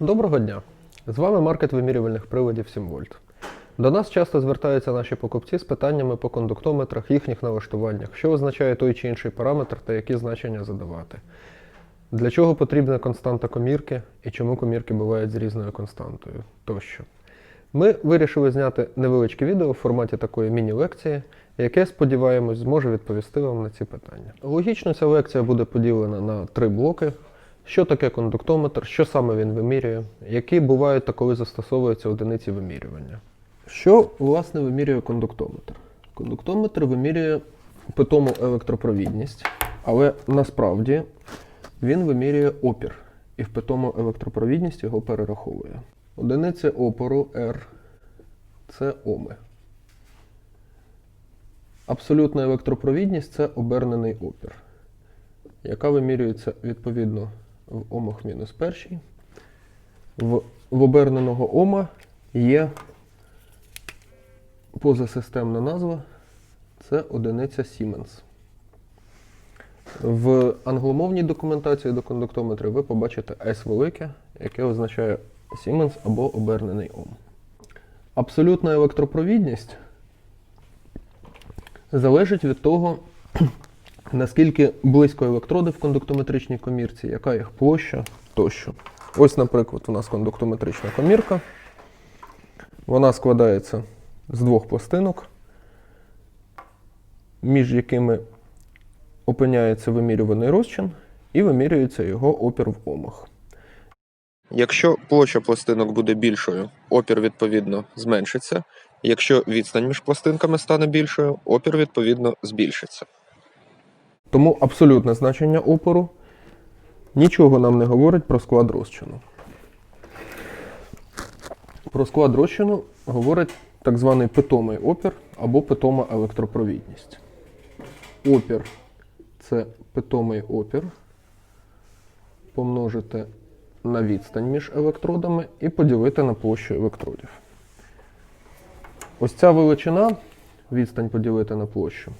Доброго дня! З вами маркет вимірювальних приладів 7 вольт. До нас часто звертаються наші покупці з питаннями по кондуктометрах, їхніх налаштуваннях, що означає той чи інший параметр та які значення задавати. Для чого потрібна константа комірки і чому комірки бувають з різною константою тощо. Ми вирішили зняти невеличке відео в форматі такої міні-лекції, яке, сподіваємось, зможе відповісти вам на ці питання. Логічно, ця лекція буде поділена на три блоки. Що таке кондуктометр, що саме він вимірює, які бувають та коли застосовуються одиниці вимірювання. Що власне вимірює кондуктометр? Кондуктометр вимірює питому електропровідність, але насправді він вимірює опір і в питому електропровідність його перераховує. Одиниця опору R це оми. Абсолютна електропровідність це обернений опір, яка вимірюється відповідно в омах мінус першій. В, в оберненого ома є позасистемна назва це одиниця Siemens. В англомовній документації до кондуктометра ви побачите S велике, яке означає Siemens або обернений ом. Абсолютна електропровідність залежить від того, наскільки близько електроди в кондуктометричній комірці, яка їх площа тощо. Ось, наприклад, у нас кондуктометрична комірка. Вона складається з двох пластинок, між якими опиняється вимірюваний розчин і вимірюється його опір в омах. Якщо площа пластинок буде більшою, опір відповідно зменшиться. Якщо відстань між пластинками стане більшою, опір відповідно збільшиться. Тому абсолютне значення опору нічого нам не говорить про склад розчину. Про склад розчину говорить так званий питомий опір або питома електропровідність. Опір це питомий опір помножити на відстань між електродами і поділити на площу електродів. Ось ця величина, відстань поділити на площу.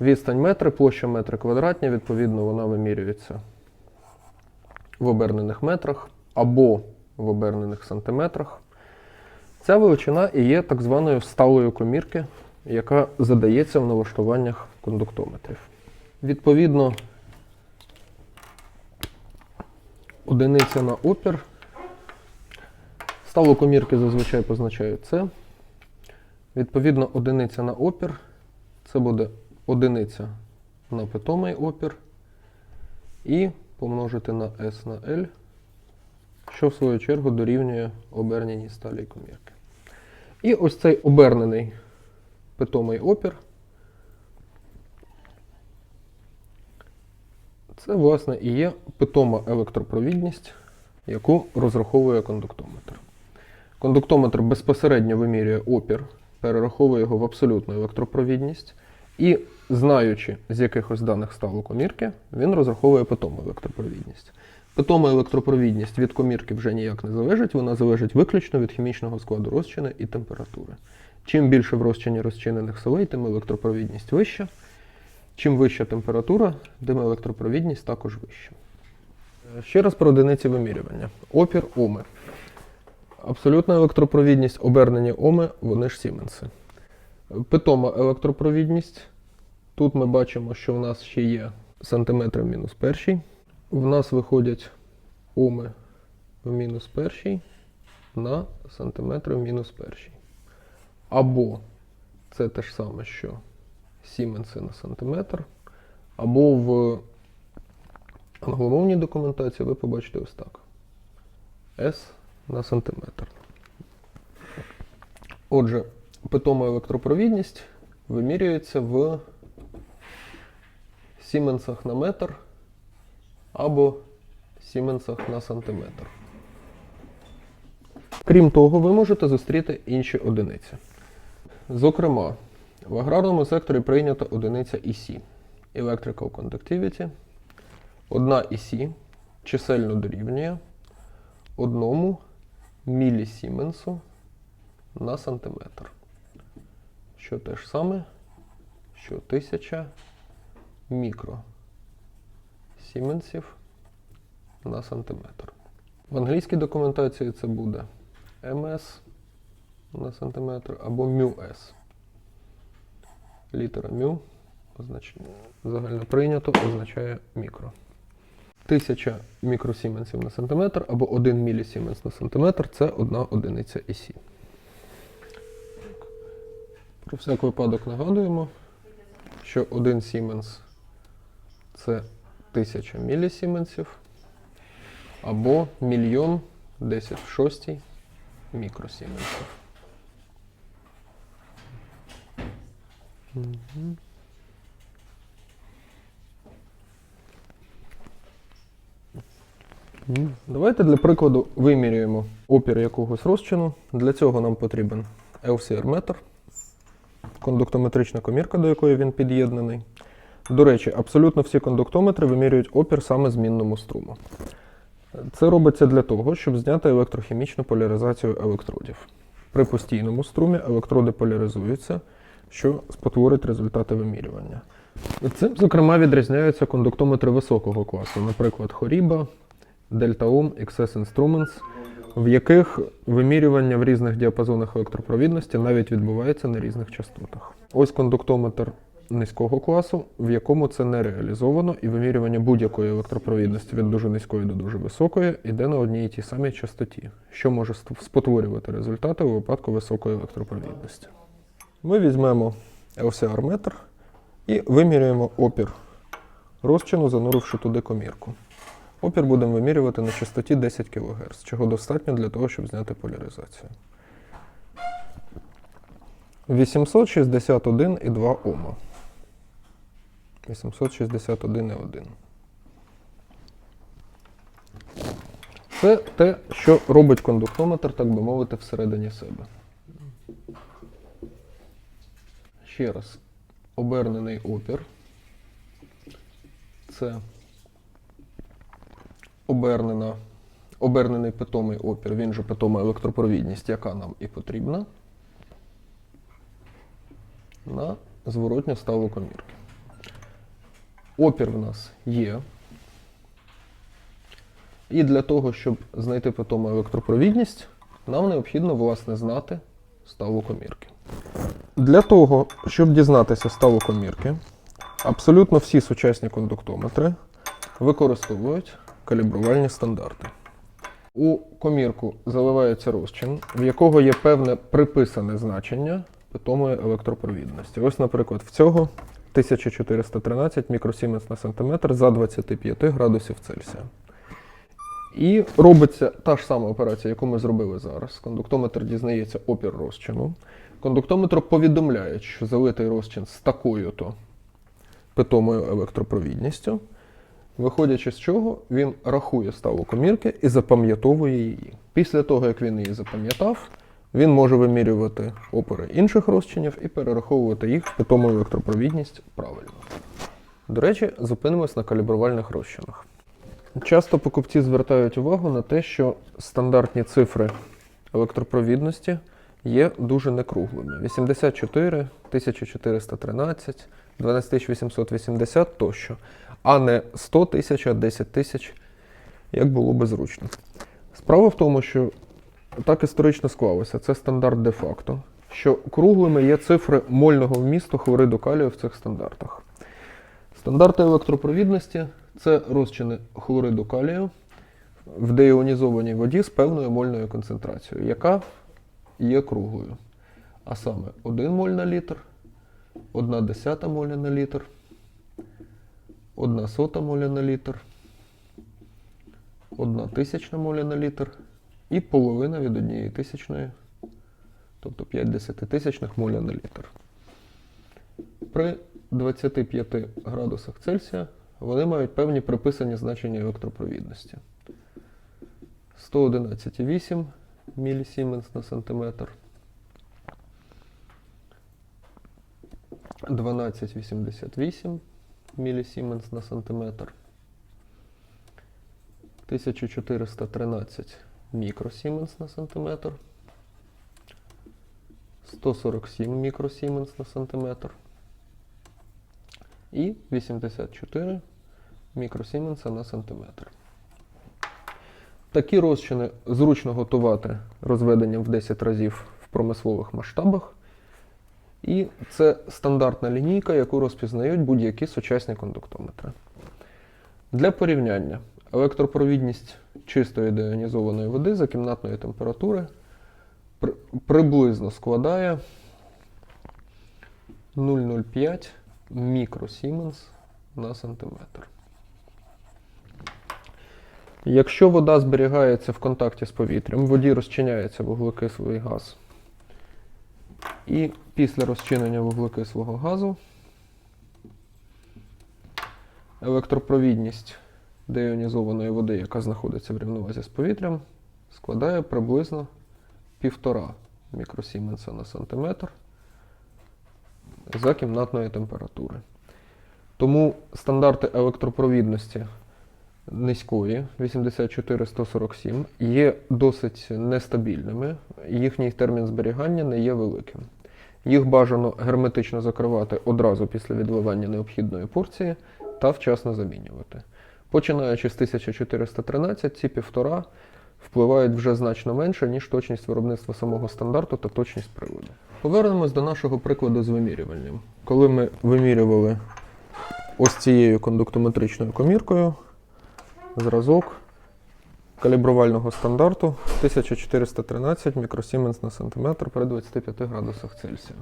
Відстань метри, площа метри квадратні, відповідно, вона вимірюється в обернених метрах або в обернених сантиметрах. Ця величина і є так званою сталою комірки, яка задається в налаштуваннях кондуктометрів. Відповідно, одиниця на опір. Сталу комірки зазвичай позначають це. Відповідно, одиниця на опір це буде одиниця на питомий опір і помножити на S на L, що в свою чергу дорівнює оберненій сталій комірки. І ось цей обернений питомий опір. Це, власне, і є питома електропровідність, яку розраховує кондуктометр. Кондуктометр безпосередньо вимірює опір, перераховує його в абсолютну електропровідність, і, знаючи, з якихось даних стало комірки, він розраховує питому електропровідність. Питома електропровідність від комірки вже ніяк не залежить, вона залежить виключно від хімічного складу розчини і температури. Чим більше в розчині розчинених солей, тим електропровідність вища. Чим вища температура, тим електропровідність також вища. Е, Ще раз про одиниці вимірювання. Опір оми. Абсолютна електропровідність, обернені оми, вони ж сіменси. Питома електропровідність. Тут ми бачимо, що в нас ще є сантиметри в мінус перший. В нас виходять оми в мінус перший на сантиметри в мінус перший. Або це те ж саме, що сіменси на сантиметр, або в англомовній документації ви побачите ось так. S на сантиметр. Отже, питома електропровідність вимірюється в сіменсах на метр або сіменсах на сантиметр. Крім того, ви можете зустріти інші одиниці. Зокрема, в аграрному секторі прийнята одиниця EC – Electrical Conductivity. Одна EC чисельно дорівнює одному мілісіменсу на сантиметр. Що те ж саме, що 1000 мікро сіменсів на сантиметр. В англійській документації це буде ms на сантиметр або μs. Літера μ загально прийнято означає мікро. 1000 мікросіменсів на сантиметр або 1 мілісіменс на сантиметр це одна одиниця ІСі. Про всяк випадок нагадуємо, що 1 сіменс це 1000 мілісіменсів або мільйон 10 в шостій мікросіменсів. Давайте для прикладу вимірюємо опір якогось розчину. Для цього нам потрібен LCR-метр, кондуктометрична комірка, до якої він під'єднаний. До речі, абсолютно всі кондуктометри вимірюють опір саме змінному струму. Це робиться для того, щоб зняти електрохімічну поляризацію електродів. При постійному струмі електроди поляризуються, що спотворить результати вимірювання. Цим, зокрема, відрізняються кондуктометри високого класу, наприклад, Хоріба, Ohm, XS Instruments, в яких вимірювання в різних діапазонах електропровідності навіть відбувається на різних частотах. Ось кондуктометр низького класу, в якому це не реалізовано, і вимірювання будь-якої електропровідності від дуже низької до дуже високої йде на одній і тій самій частоті, що може спотворювати результати у випадку високої електропровідності. Ми візьмемо LCR-метр і вимірюємо опір розчину, зануривши туди комірку. Опір будемо вимірювати на частоті 10 кГц, чого достатньо для того, щоб зняти поляризацію. 861,2 Ома. 861,1. Це те, що робить кондуктометр, так би мовити, всередині себе. Ще раз, обернений опір. Це обернена, обернений питомий опір, він же питома електропровідність, яка нам і потрібна, на зворотню ставу комірки. Опір в нас є. І для того, щоб знайти питому електропровідність, нам необхідно, власне, знати ставу комірки. Для того, щоб дізнатися ставу комірки, абсолютно всі сучасні кондуктометри використовують калібрувальні стандарти. У комірку заливається розчин, в якого є певне приписане значення питомої електропровідності. Ось, наприклад, в цього 1413 мікросіменс на сантиметр за 25 градусів Цельсія. І робиться та ж сама операція, яку ми зробили зараз. Кондуктометр дізнається опір розчину. Кондуктометр повідомляє, що залитий розчин з такою-то питомою електропровідністю. Виходячи з чого, він рахує ставу комірки і запам'ятовує її. Після того, як він її запам'ятав, він може вимірювати опори інших розчинів і перераховувати їх в питому електропровідність правильно. До речі, зупинимось на калібрувальних розчинах. Часто покупці звертають увагу на те, що стандартні цифри електропровідності є дуже некруглими. 84, 1413, 12880 тощо, а не 100 тисяч, а 10 тисяч, як було би зручно. Справа в тому, що так історично склалося, це стандарт де-факто, що круглими є цифри мольного вмісту хлориду калію в цих стандартах. Стандарти електропровідності це розчини хлориду калію в деіонізованій воді з певною мольною концентрацією, яка є круглою. А саме 1 моль на літр, 1 десята моля на літр, 1 сота моля на літр, 1 тисячна моля на літр і половина від однієї тисячної, тобто 5 десятитисячних моля на літр. При 25 градусах Цельсія вони мають певні приписані значення електропровідності. 111,8 мілісіменс на сантиметр. 12,88 мілісіменс на сантиметр. 1413 мікросіменс на сантиметр. 147 мікросіменс на сантиметр. І 84 мікросіменса на сантиметр. Такі розчини зручно готувати розведенням в 10 разів в промислових масштабах. І це стандартна лінійка, яку розпізнають будь-які сучасні кондуктометри. Для порівняння, електропровідність чистої деонізованої води за кімнатної температури при- приблизно складає 0,05 мікросіменс на сантиметр. Якщо вода зберігається в контакті з повітрям, в воді розчиняється вуглекислий газ. І після розчинення вуглекислого газу електропровідність деіонізованої води, яка знаходиться в рівновазі з повітрям, складає приблизно 1,5 мікросіменса на сантиметр за кімнатної температури. Тому стандарти електропровідності низької 84147 є досить нестабільними, їхній термін зберігання не є великим. Їх бажано герметично закривати одразу після відливання необхідної порції та вчасно замінювати. Починаючи з 1413, ці півтора впливають вже значно менше, ніж точність виробництва самого стандарту та точність приводу. Повернемось до нашого прикладу з вимірюванням. Коли ми вимірювали ось цією кондуктометричною коміркою, зразок калібрувального стандарту 1413 мікросіменс на сантиметр при 25 градусах Цельсія.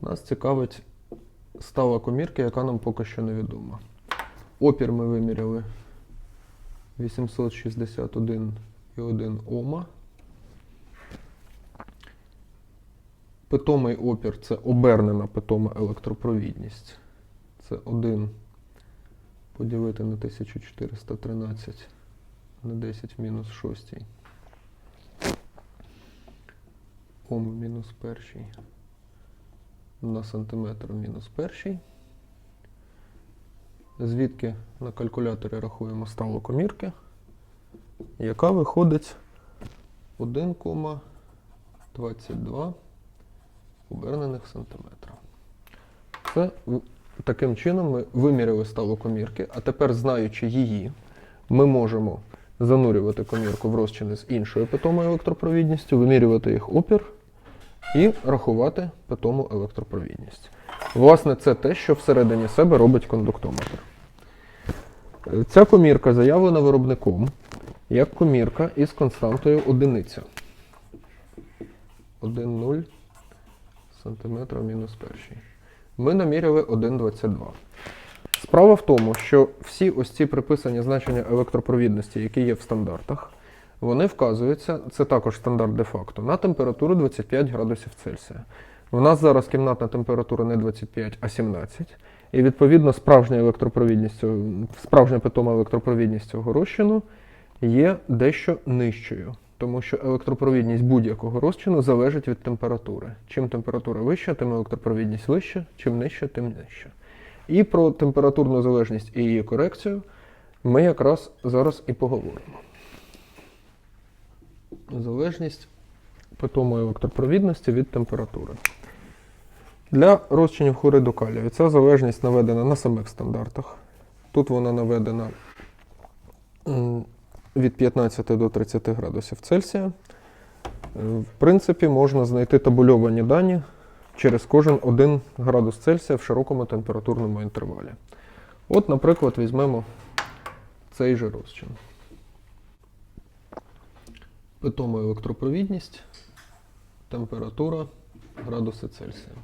Нас цікавить стала комірки, яка нам поки що невідома. Опір ми виміряли 861,1 Ома. Питомий опір це обернена питома електропровідність. Це 1 поділити на 1413 на 10 в мінус 6. Ом мінус перший на сантиметр мінус перший. Звідки на калькуляторі рахуємо сталу комірки, яка виходить 1,22 обернених сантиметра. Це таким чином ми виміряли сталу комірки, а тепер, знаючи її, ми можемо занурювати комірку в розчини з іншою питомою електропровідністю, вимірювати їх опір і рахувати питому електропровідність. Власне, це те, що всередині себе робить кондуктометр. Ця комірка заявлена виробником як комірка із константою одиниця. 1,0 см мінус перший. Ми наміряли 1,22. Справа в тому, що всі ось ці приписані значення електропровідності, які є в стандартах, вони вказуються, це також стандарт де-факто, на температуру 25 градусів Цельсія. У нас зараз кімнатна температура не 25, а 17. І відповідно справжня електропровідність, справжня питома електропровідність цього розчину є дещо нижчою. Тому що електропровідність будь-якого розчину залежить від температури. Чим температура вища, тим електропровідність вища, чим нижча, тим нижча. І про температурну залежність і її корекцію ми якраз зараз і поговоримо. Залежність питомої електропровідності від температури. Для розчинів хлориду калію ця залежність наведена на самих стандартах. Тут вона наведена від 15 до 30 градусів Цельсія. В принципі, можна знайти табульовані дані через кожен 1 градус Цельсія в широкому температурному інтервалі. От, наприклад, візьмемо цей же розчин. Питома електропровідність, температура, градуси Цельсія.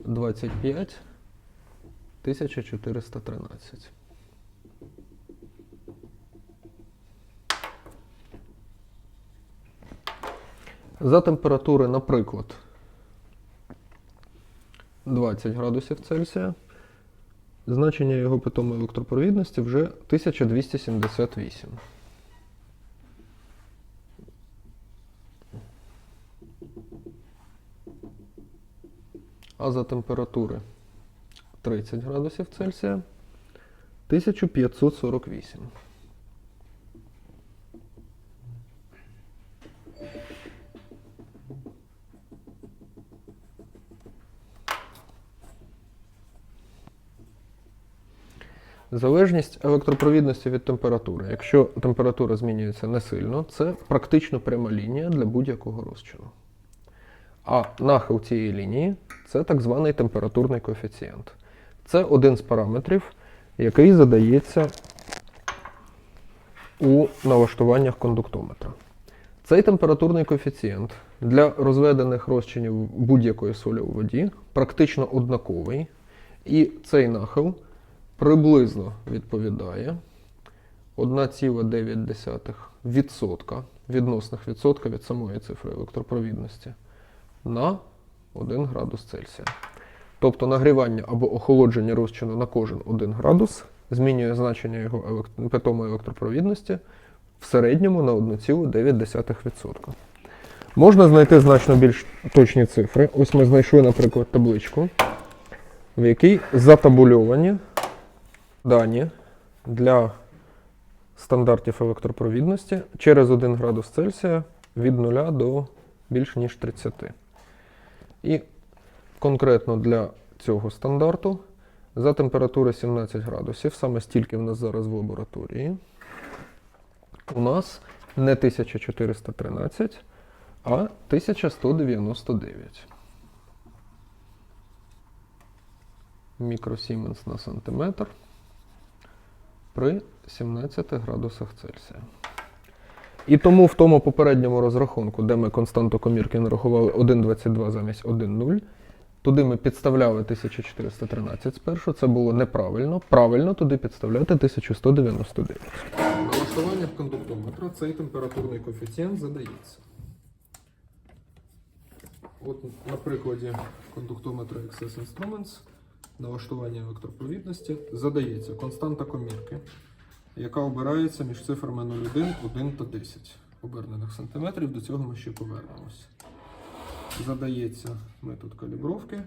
25 1413. За температури, наприклад, 20 градусів Цельсія, значення його питомої електропровідності вже 1278. А за температури 30 градусів Цельсія 1548. Залежність електропровідності від температури. Якщо температура змінюється не сильно, це практично пряма лінія для будь-якого розчину. А нахил цієї лінії це так званий температурний коефіцієнт. Це один з параметрів, який задається у налаштуваннях кондуктометра. Цей температурний коефіцієнт для розведених розчинів будь-якої солі у воді практично однаковий, і цей нахил приблизно відповідає 1,9% відносних відсотка від самої цифри електропровідності на 1 градус Цельсія. Тобто нагрівання або охолодження розчину на кожен 1 градус змінює значення його елект- питомої електропровідності в середньому на 1,9%. Можна знайти значно більш точні цифри. Ось ми знайшли, наприклад, табличку, в якій затабульовані дані для стандартів електропровідності через 1 градус Цельсія від 0 до більш ніж 30. І конкретно для цього стандарту за температури 17 градусів, саме стільки в нас зараз в лабораторії, у нас не 1413, а 1199. Мікросіменс на сантиметр при 17 градусах Цельсія. І тому в тому попередньому розрахунку, де ми константу комірки нарахували 1,22 замість 1,0, туди ми підставляли 1413 спершу, це було неправильно. Правильно туди підставляти 1199. В кондуктометра цей температурний коефіцієнт задається. От на прикладі кондуктометра XS Instruments налаштування електропровідності задається константа комірки, яка обирається між цифрами 0,1, 1 та 10 обернених сантиметрів. До цього ми ще повернемось. Задається метод калібровки.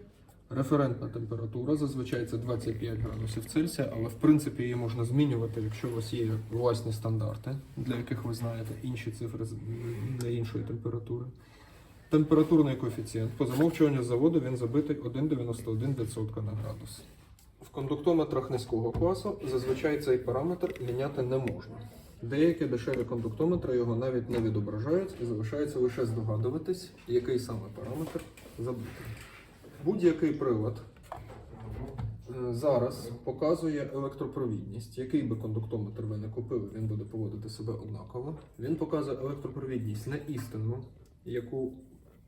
Референтна температура, зазвичай це 25 градусів Цельсія, але в принципі її можна змінювати, якщо у вас є власні стандарти, для яких ви знаєте інші цифри для іншої температури. Температурний коефіцієнт по замовчуванню заводу він забитий 1,91% на градус. Кондуктометрах низького класу зазвичай цей параметр міняти не можна. Деякі дешеві кондуктометри його навіть не відображають і залишається лише здогадуватись, який саме параметр забитий. Будь-який прилад е, зараз показує електропровідність. Який би кондуктометр ви не купили, він буде поводити себе однаково. Він показує електропровідність не істинну, яку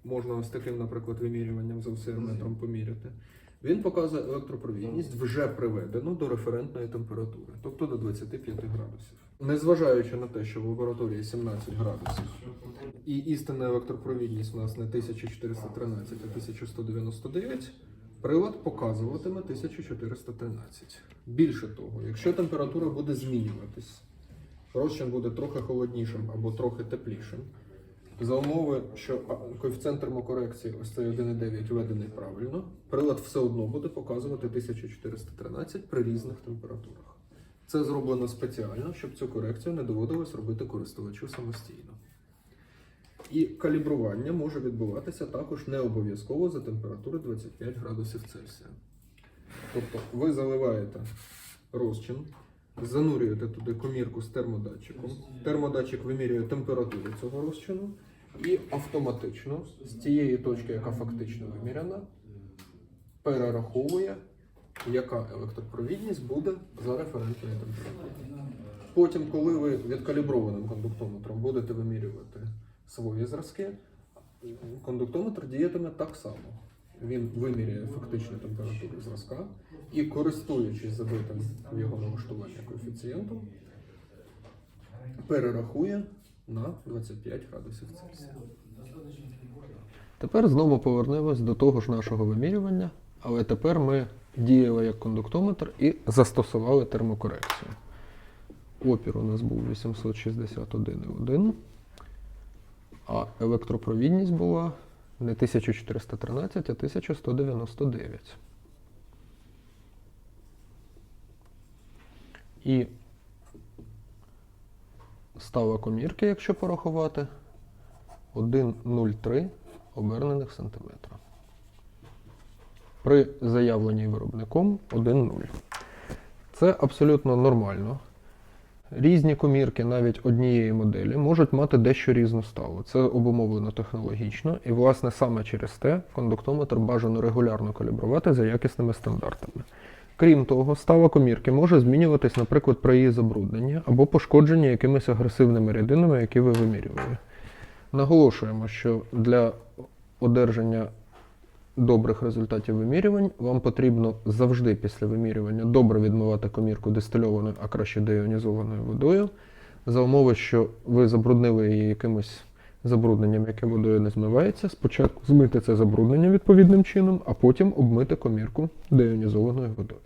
можна ось таким, наприклад, вимірюванням за осцилометром поміряти. Він показує електропровідність вже приведену до референтної температури, тобто до 25 градусів. Незважаючи на те, що в лабораторії 17 градусів і істинна електропровідність у нас не 1413, а 1199, прилад показуватиме 1413. Більше того, якщо температура буде змінюватись, розчин буде трохи холоднішим або трохи теплішим, за умови, що коефіцієнт термокорекції ось цей 1,9 введений правильно, прилад все одно буде показувати 1413 при різних температурах. Це зроблено спеціально, щоб цю корекцію не доводилось робити користувачу самостійно. І калібрування може відбуватися також не обов'язково за температури 25 градусів Цельсія. Тобто ви заливаєте розчин, занурюєте туди комірку з термодатчиком. Термодатчик вимірює температуру цього розчину і автоматично з тієї точки, яка фактично виміряна, перераховує, яка електропровідність буде за референтною температурою. Потім, коли ви відкаліброваним кондуктометром будете вимірювати свої зразки, кондуктометр діятиме так само. Він виміряє фактичну температуру зразка і, користуючись забитим в його налаштування коефіцієнтом, перерахує на 25 градусів Цельсія. Тепер знову повернемось до того ж нашого вимірювання, але тепер ми діяли як кондуктометр і застосували термокорекцію. Опір у нас був 861,1, а електропровідність була не 1413, а 1199. І стала комірки, якщо порахувати, 1,03 обернених сантиметра. При заявленій виробником 1,0. Це абсолютно нормально. Різні комірки навіть однієї моделі можуть мати дещо різну ставу. Це обумовлено технологічно, і, власне, саме через те кондуктометр бажано регулярно калібрувати за якісними стандартами. Крім того, става комірки може змінюватись, наприклад, при її забрудненні або пошкодженні якимись агресивними рідинами, які ви вимірювали. Наголошуємо, що для одержання добрих результатів вимірювань вам потрібно завжди після вимірювання добре відмивати комірку дистильованою, а краще деіонізованою водою, за умови, що ви забруднили її якимось забрудненням, яке водою не змивається. Спочатку змити це забруднення відповідним чином, а потім обмити комірку деіонізованою водою.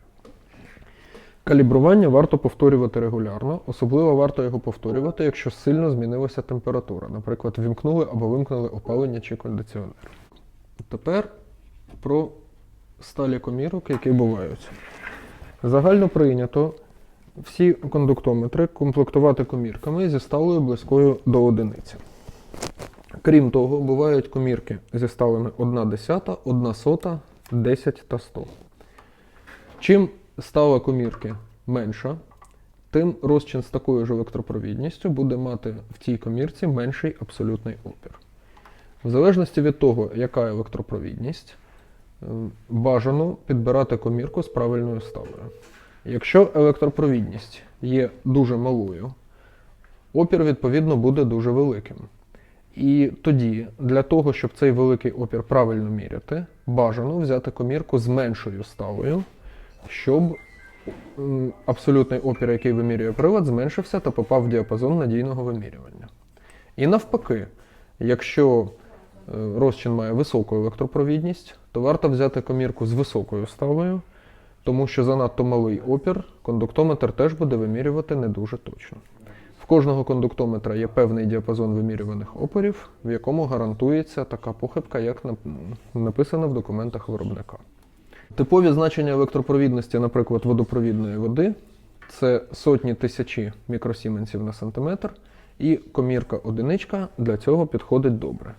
Калібрування варто повторювати регулярно, особливо варто його повторювати, якщо сильно змінилася температура. Наприклад, вімкнули або вимкнули опалення чи кондиціонер. Тепер про сталі комірок, які бувають. Загально прийнято всі кондуктометри комплектувати комірками зі сталою близькою до одиниці. Крім того, бувають комірки зі сталами 1 десята, 1 сота, 10 та 100. Чим стала комірки менша, тим розчин з такою ж електропровідністю буде мати в цій комірці менший абсолютний опір. В залежності від того, яка електропровідність, е, бажано підбирати комірку з правильною ставою. Якщо електропровідність є дуже малою, опір відповідно буде дуже великим. І тоді, для того, щоб цей великий опір правильно міряти, бажано взяти комірку з меншою ставою, щоб абсолютний опір, який вимірює прилад, зменшився та попав в діапазон надійного вимірювання. І навпаки, якщо е, розчин має високу електропровідність, то варто взяти комірку з високою ставою, тому що занадто малий опір кондуктометр теж буде вимірювати не дуже точно. В кожного кондуктометра є певний діапазон вимірюваних опорів, в якому гарантується така похибка, як написано в документах виробника. Типові значення електропровідності, наприклад, водопровідної води це сотні тисячі мікросіменсів на сантиметр, і комірка одиничка для цього підходить добре.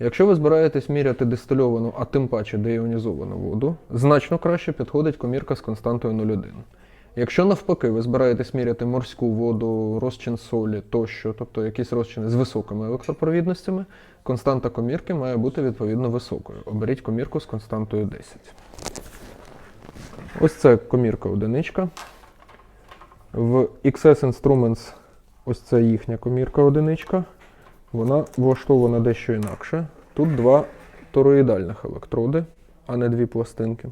Якщо ви збираєтесь міряти дистильовану, а тим паче деіонізовану воду, значно краще підходить комірка з константою 0,1. Якщо навпаки ви збираєтесь міряти морську воду, розчин солі тощо, тобто якісь розчини з високими електропровідностями, константа комірки має бути відповідно високою. Оберіть комірку з константою 10. Ось це комірка одиничка. В XS Instruments ось це їхня комірка одиничка. Вона влаштована дещо інакше. Тут два тороїдальних електроди, а не дві пластинки.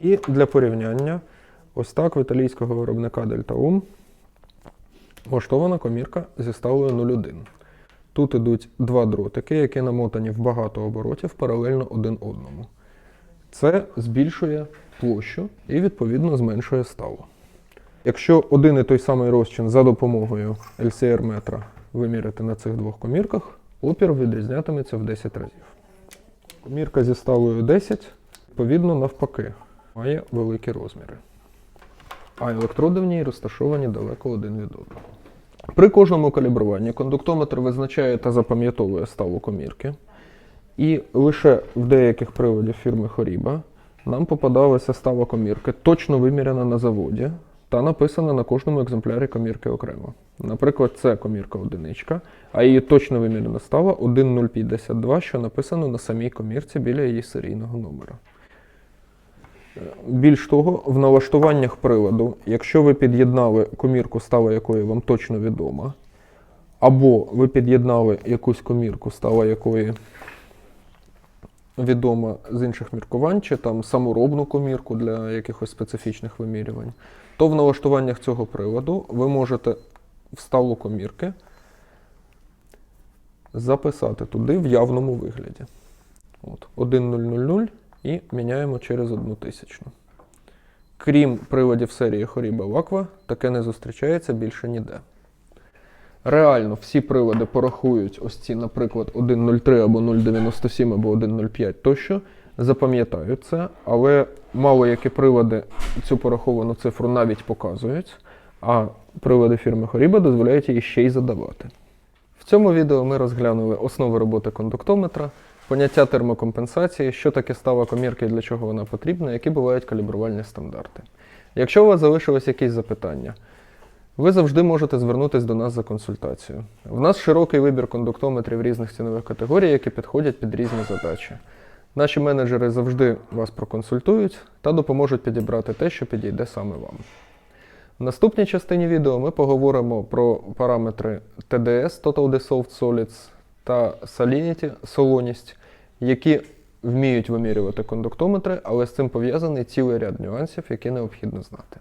І для порівняння, ось так в італійського виробника Delta влаштована комірка зі ставлею 0,1. Тут ідуть два дротики, які намотані в багато оборотів паралельно один одному. Це збільшує площу і відповідно зменшує ставу. Якщо один і той самий розчин за допомогою LCR метра виміряти на цих двох комірках, опір відрізнятиметься в 10 разів. Комірка зі ставою 10, відповідно, навпаки, має великі розміри. А електроди в ній розташовані далеко один від одного. При кожному калібруванні кондуктометр визначає та запам'ятовує ставу комірки. І лише в деяких приладів фірми Хоріба нам попадалася става комірки, точно виміряна на заводі та написана на кожному екземплярі комірки окремо. Наприклад, це комірка одиничка, а її точно виміряна става 1.052, що написано на самій комірці біля її серійного номера. Е, Більш того, в налаштуваннях приладу, якщо ви під'єднали комірку, става якої вам точно відома, або ви під'єднали якусь комірку, става якої відома з інших міркувань, чи там саморобну комірку для якихось специфічних вимірювань, то в налаштуваннях цього приладу ви можете в ставу комірки записати туди в явному вигляді. От, 1.000 і міняємо через одну тисячну. Крім приладів серії Horiba Aqua, таке не зустрічається більше ніде. Реально, всі прилади порахують ось ці, наприклад, 1.03 або 0.97 або 1.05 тощо, запам'ятають це, але мало які прилади цю пораховану цифру навіть показують, а прилади фірми Horiba дозволяють її ще й задавати. В цьому відео ми розглянули основи роботи кондуктометра, поняття термокомпенсації, що таке става комірки і для чого вона потрібна, які бувають калібрувальні стандарти. Якщо у вас залишились якісь запитання, ви завжди можете звернутися до нас за консультацією. В нас широкий вибір кондуктометрів різних цінових категорій, які підходять під різні задачі. Наші менеджери завжди вас проконсультують та допоможуть підібрати те, що підійде саме вам. В наступній частині відео ми поговоримо про параметри TDS Total Dissolved Solids та Salinity солоність, які вміють вимірювати кондуктометри, але з цим пов'язаний цілий ряд нюансів, які необхідно знати.